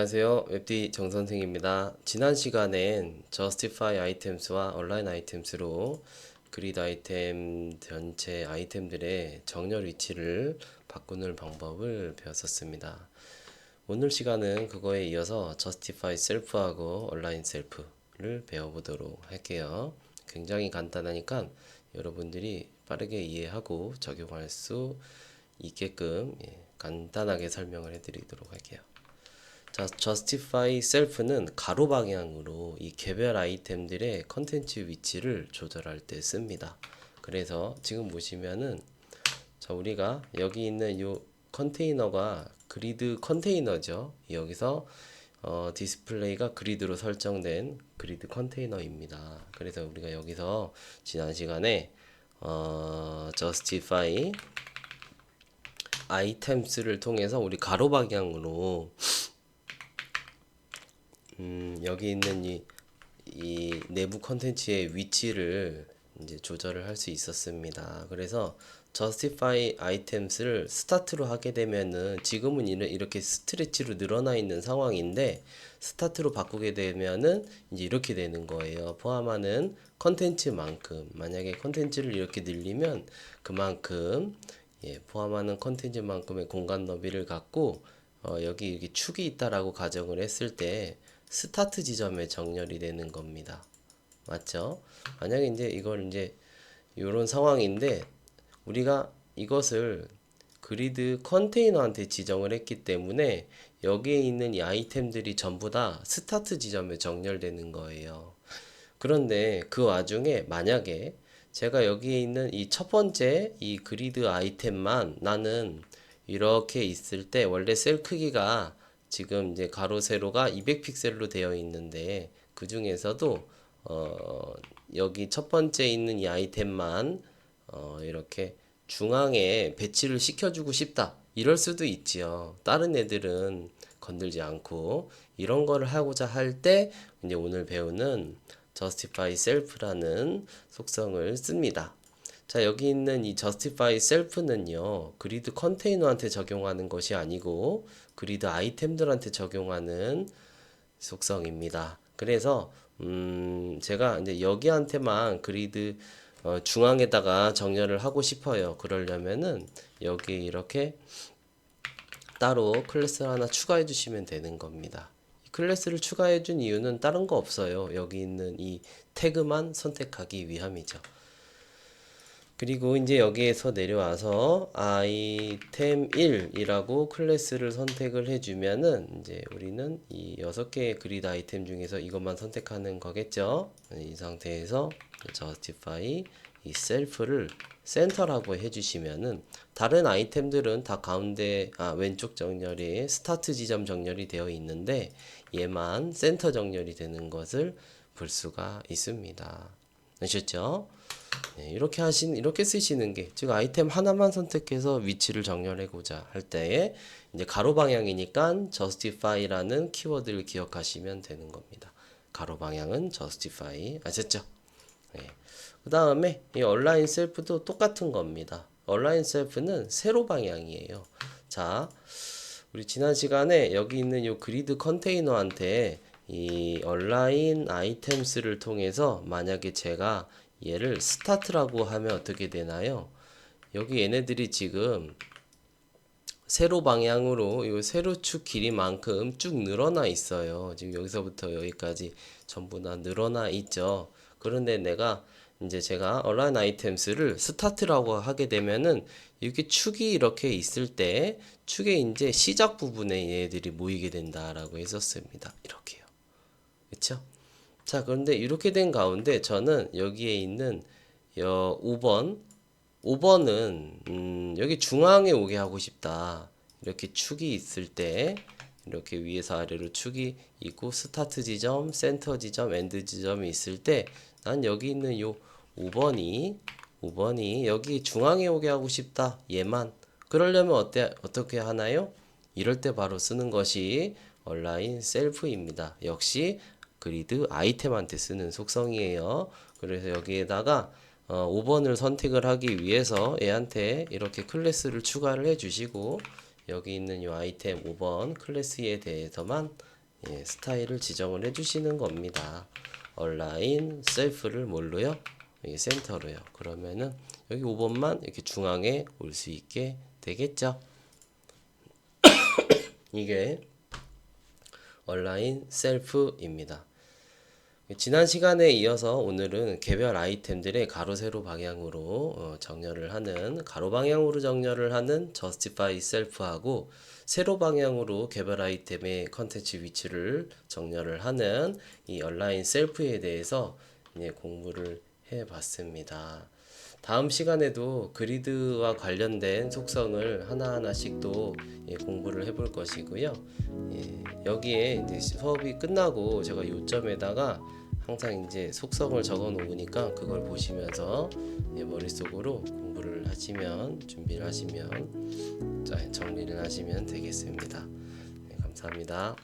안녕하세요. 웹디 정선생입니다. 지난 시간엔 Justify Items와 Align Items로 그리드 아이템 전체 아이템들의 정렬 위치를 바꾸는 방법을 배웠었습니다. 오늘 시간은 그거에 이어서 Justify Self하고 Align Self를 배워보도록 할게요. 굉장히 간단하니까 여러분들이 빠르게 이해하고 적용할 수 있게끔 예, 간단하게 설명을 해드리도록 할게요. 자, justify self는 가로 방향으로 이 개별 아이템들의 컨텐츠 위치를 조절할 때 씁니다. 그래서 지금 보시면은 자, 우리가 여기 있는 요 컨테이너가 그리드 컨테이너죠. 여기서 어, 디스플레이가 그리드로 설정된 그리드 컨테이너입니다. 그래서 우리가 여기서 지난 시간에 어, justify items를 통해서 우리 가로 방향으로 음, 여기 있는 이, 이 내부 컨텐츠의 위치를 이제 조절을 할 수 있었습니다. 그래서 justify items를 스타트로 하게 되면은 지금은 이렇게 스트레치로 늘어나 있는 상황인데 스타트로 바꾸게 되면은 이제 이렇게 되는 거예요. 포함하는 컨텐츠만큼 만약에 컨텐츠를 이렇게 늘리면 그만큼 예, 포함하는 컨텐츠만큼의 공간 너비를 갖고 어, 여기 이렇게 축이 있다라고 가정을 했을 때 스타트 지점에 정렬이 되는 겁니다. 맞죠? 만약에 이제 이걸 이제 이런 상황인데 우리가 이것을 그리드 컨테이너한테 지정을 했기 때문에 여기에 있는 이 아이템들이 전부 다 스타트 지점에 정렬되는 거예요. 그런데 그 와중에 만약에 제가 여기에 있는 이 첫 번째 이 그리드 아이템만 나는 이렇게 있을 때 원래 셀 크기가 지금 이제 가로 세로가 200픽셀로 되어 있는데 그 중에서도 어 여기 첫 번째 있는 이 아이템만 어 이렇게 중앙에 배치를 시켜주고 싶다. 이럴 수도 있지요. 다른 애들은 건들지 않고 이런 거를 하고자 할 때 이제 오늘 배우는 justify self라는 속성을 씁니다. 자, 여기 있는 이 justify self는요, 그리드 컨테이너한테 적용하는 것이 아니고, 그리드 아이템들한테 적용하는 속성입니다. 그래서, 음, 제가 이제 여기한테만 그리드 어, 중앙에다가 정렬을 하고 싶어요. 그러려면은, 여기 이렇게 따로 클래스를 하나 추가해 주시면 되는 겁니다. 이 클래스를 추가해 준 이유는 다른 거 없어요. 여기 있는 이 태그만 선택하기 위함이죠. 그리고 이제 여기에서 내려와서 아이템 1이라고 클래스를 선택을 해주면은 이제 우리는 이 여섯 개의 그리드 아이템 중에서 이것만 선택하는 거겠죠. 이 상태에서 justify 이 셀프를 센터라고 해주시면은 다른 아이템들은 다 가운데 아 왼쪽 정렬이 스타트 지점 정렬이 되어 있는데 얘만 센터 정렬이 되는 것을 볼 수가 있습니다. 아셨죠? 네, 이렇게 하신 이렇게 쓰시는 게 즉 아이템 하나만 선택해서 위치를 정렬하고자 할 때에 이제 가로 방향이니까 justify라는 키워드를 기억하시면 되는 겁니다. 가로 방향은 justify 아셨죠? 네. 그 다음에 이 얼라인 셀프도 똑같은 겁니다. 얼라인 셀프는 세로 방향이에요. 자, 우리 지난 시간에 여기 있는 이 그리드 컨테이너한테 이 얼라인 아이템스를 통해서 만약에 제가 얘를 스타트라고 하면 어떻게 되나요? 여기 얘네들이 지금 세로 방향으로 이 세로축 길이만큼 쭉 늘어나 있어요. 지금 여기서부터 여기까지 전부 다 늘어나 있죠. 그런데 내가 이제 제가 얼라인 아이템스를 스타트라고 하게 되면은 이렇게 축이 이렇게 있을 때 축의 이제 시작 부분에 얘들이 모이게 된다라고 했었습니다. 이렇게요. 그렇죠? 자, 그런데 이렇게 된 가운데 저는 여기에 있는 여 5번 5번은 음, 여기 중앙에 오게 하고 싶다. 이렇게 축이 있을 때 이렇게 위에서 아래로 축이 있고 스타트 지점, 센터 지점, 엔드 지점이 있을 때 난 여기 있는 요 5번이 5번이 여기 중앙에 오게 하고 싶다. 얘만. 그러려면 어때 어떻게 하나요? 이럴 때 바로 쓰는 것이 얼라인 셀프입니다. 역시 그리드 아이템한테 쓰는 속성이에요. 그래서 여기에다가 어, 5번을 선택을 하기 위해서 얘한테 이렇게 클래스를 추가를 해 주시고 여기 있는 이 아이템 5번 클래스에 대해서만 예, 스타일을 지정을 해주시는 겁니다. 얼라인 셀프를 뭘로요? 여기 센터로요. 그러면은 여기 5번만 이렇게 중앙에 올 수 있게 되겠죠. 이게 얼라인 셀프입니다. 지난 시간에 이어서 오늘은 개별 아이템들의 가로 세로 방향으로 어, 정렬을 하는 가로 방향으로 정렬을 하는 justify self하고 세로 방향으로 개별 아이템의 컨텐츠 위치를 정렬을 하는 이 align self에 대해서 이제 공부를 해 봤습니다. 다음 시간에도 그리드와 관련된 속성을 하나하나씩 또 예, 공부를 해볼 것이고요. 예, 여기에 이제 수업이 끝나고 제가 요점에다가 항상 이제 속성을 적어 놓으니까 그걸 보시면서 예, 머릿속으로 공부를 하시면 준비를 하시면 자, 정리를 하시면 되겠습니다. 네, 감사합니다.